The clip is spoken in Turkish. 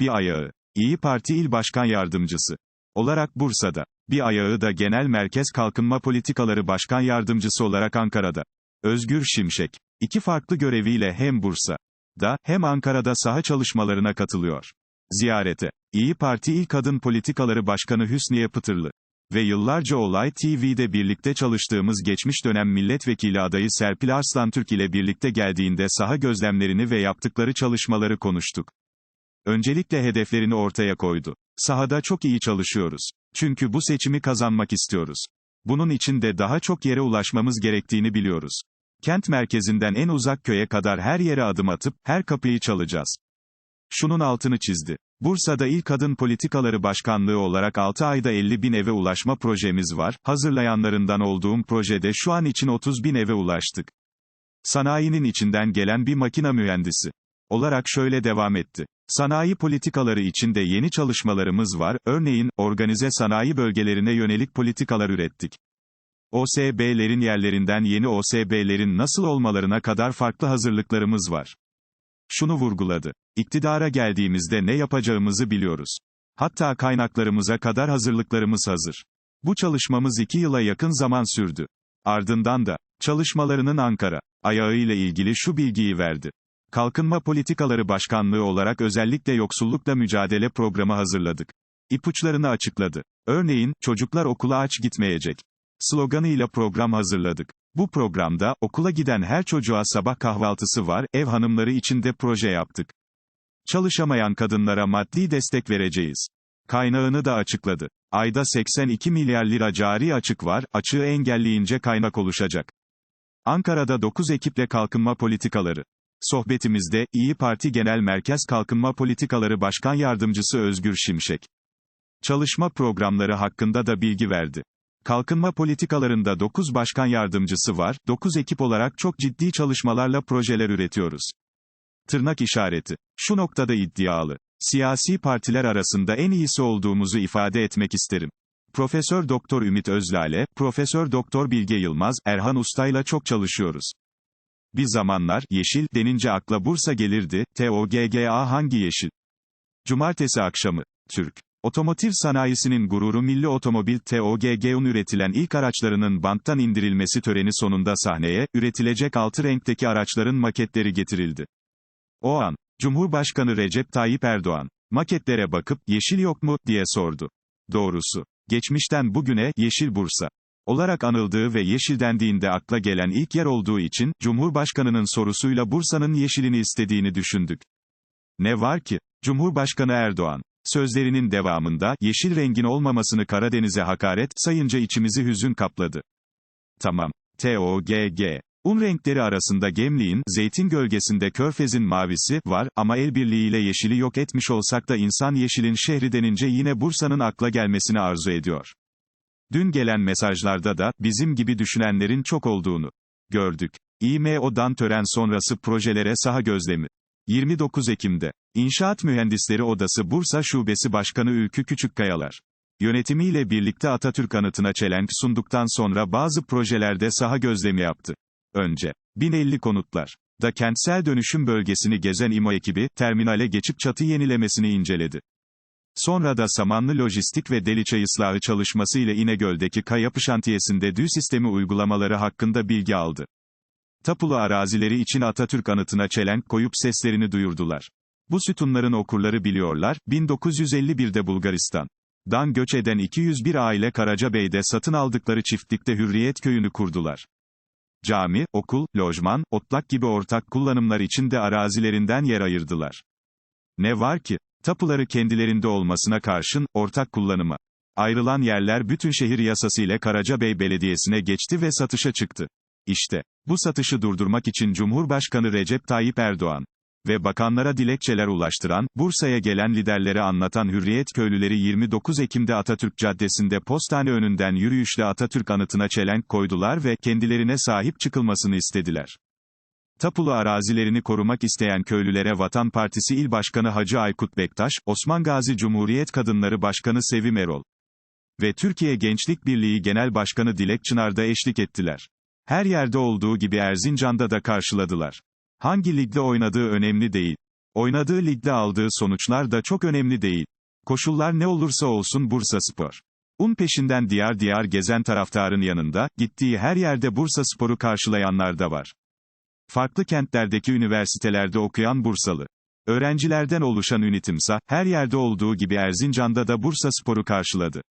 bir ayağı, İyi Parti İl Başkan Yardımcısı olarak Bursa'da, bir ayağı da Genel Merkez Kalkınma Politikaları Başkan Yardımcısı olarak Ankara'da. Özgür Şimşek, iki farklı göreviyle hem Bursa'da, hem Ankara'da saha çalışmalarına katılıyor. Ziyarete, İyi Parti İl Kadın Politikaları Başkanı Hüsniye Pıtırlı ve yıllarca Olay TV'de birlikte çalıştığımız geçmiş dönem milletvekili adayı Serpil Arslan-Türk ile birlikte geldiğinde saha gözlemlerini ve yaptıkları çalışmaları konuştuk. Öncelikle hedeflerini ortaya koydu. Sahada çok iyi çalışıyoruz. Çünkü bu seçimi kazanmak istiyoruz. Bunun için de daha çok yere ulaşmamız gerektiğini biliyoruz. Kent merkezinden en uzak köye kadar her yere adım atıp, her kapıyı çalacağız. Şunun altını çizdi. Bursa'da ilk kadın politikaları başkanlığı olarak 6 ayda 50 bin eve ulaşma projemiz var, hazırlayanlarından olduğum projede şu an için 30 bin eve ulaştık. Sanayinin içinden gelen bir makina mühendisi olarak şöyle devam etti. Sanayi politikaları için de yeni çalışmalarımız var, örneğin, organize sanayi bölgelerine yönelik politikalar ürettik. OSB'lerin yerlerinden yeni OSB'lerin nasıl olmalarına kadar farklı hazırlıklarımız var. Şunu vurguladı. İktidara geldiğimizde ne yapacağımızı biliyoruz. Hatta kaynaklarımıza kadar hazırlıklarımız hazır. Bu çalışmamız iki yıla yakın zaman sürdü. Ardından da, çalışmalarının Ankara, ayağıyla ilgili şu bilgiyi verdi. Kalkınma Politikaları Başkanlığı olarak özellikle yoksullukla mücadele programı hazırladık. İpuçlarını açıkladı. Örneğin, çocuklar okula aç gitmeyecek. Sloganıyla program hazırladık. Bu programda, okula giden her çocuğa sabah kahvaltısı var, ev hanımları için de proje yaptık. Çalışamayan kadınlara maddi destek vereceğiz. Kaynağını da açıkladı. Ayda 82 milyar lira cari açık var, açığı engelleyince kaynak oluşacak. Ankara'da 9 ekiple kalkınma politikaları. Sohbetimizde, İyi Parti Genel Merkez Kalkınma Politikaları Başkan Yardımcısı Özgür Şimşek. Çalışma programları hakkında da bilgi verdi. Kalkınma politikalarında 9 başkan yardımcısı var, 9 ekip olarak çok ciddi çalışmalarla projeler üretiyoruz. Tırnak işareti. Şu noktada iddialı. Siyasi partiler arasında en iyisi olduğumuzu ifade etmek isterim. Profesör Doktor Ümit Özlale, Profesör Doktor Bilge Yılmaz, Erhan Usta'yla çok çalışıyoruz. Bir zamanlar, yeşil, denince akla Bursa gelirdi, TOGGA hangi yeşil? Cumartesi akşamı, Türk. Otomotiv sanayisinin gururu Milli Otomobil TOGG'un üretilen ilk araçlarının banttan indirilmesi töreni sonunda sahneye, üretilecek altı renkteki araçların maketleri getirildi. O an, Cumhurbaşkanı Recep Tayyip Erdoğan, maketlere bakıp, yeşil yok mu, diye sordu. Doğrusu, geçmişten bugüne, Yeşil Bursa olarak anıldığı ve yeşil dendiğinde akla gelen ilk yer olduğu için, Cumhurbaşkanının sorusuyla Bursa'nın yeşilini istediğini düşündük. Ne var ki, Cumhurbaşkanı Erdoğan, sözlerinin devamında, yeşil rengin olmamasını Karadeniz'e hakaret, sayınca içimizi hüzün kapladı. Tamam. TOGG. Un renkleri arasında Gemliğin, zeytin gölgesinde Körfez'in mavisi, var, ama el birliğiyle yeşili yok etmiş olsak da insan yeşilin şehri denince yine Bursa'nın akla gelmesini arzu ediyor. Dün gelen mesajlarda da, bizim gibi düşünenlerin çok olduğunu gördük. İMO'dan tören sonrası projelere saha gözlemi. 29 Ekim'de, İnşaat Mühendisleri Odası Bursa Şubesi Başkanı Ülkü Küçükkayalar. Yönetimiyle birlikte Atatürk anıtına çelenk sunduktan sonra bazı projelerde saha gözlemi yaptı. Önce, 1050 konutlar da kentsel dönüşüm bölgesini gezen İMO ekibi, terminale geçip çatı yenilemesini inceledi. Sonra da Samanlı Lojistik ve Deliçay ıslahı çalışması ile İnegöl'deki kayapı şantiyesinde DÜ sistemi uygulamaları hakkında bilgi aldı. Tapulu arazileri için Atatürk anıtına çelenk koyup seslerini duyurdular. Bu sütunların okurları biliyorlar, 1951'de Bulgaristan. Dan göç eden 201 aile Karacabey'de satın aldıkları çiftlikte Hürriyet Köyü'nü kurdular. Cami, okul, lojman, otlak gibi ortak kullanımlar için de arazilerinden yer ayırdılar. Ne var ki, tapuları kendilerinde olmasına karşın, ortak kullanıma. Ayrılan yerler bütün şehir yasası ile Karacabey Belediyesi'ne geçti ve satışa çıktı. İşte, bu satışı durdurmak için Cumhurbaşkanı Recep Tayyip Erdoğan ve bakanlara dilekçeler ulaştıran, Bursa'ya gelen liderlere anlatan Hürriyet köylüleri 29 Ekim'de Atatürk Caddesi'nde postane önünden yürüyüşle Atatürk anıtına çelenk koydular ve kendilerine sahip çıkılmasını istediler. Tapulu arazilerini korumak isteyen köylülere Vatan Partisi İl Başkanı Hacı Aykut Bektaş, Osman Gazi Cumhuriyet Kadınları Başkanı Sevim Erol ve Türkiye Gençlik Birliği Genel Başkanı Dilek Çınar da eşlik ettiler. Her yerde olduğu gibi Erzincan'da da karşıladılar. Hangi ligde oynadığı önemli değil. Oynadığı ligde aldığı sonuçlar da çok önemli değil. Koşullar ne olursa olsun Bursa Spor. Un peşinden diyar diyar gezen taraftarın yanında, gittiği her yerde Bursa Spor'u karşılayanlar da var. Farklı kentlerdeki üniversitelerde okuyan Bursalı. Öğrencilerden oluşan ünitimsa, her yerde olduğu gibi Erzincan'da da Bursa Spor'u karşıladı.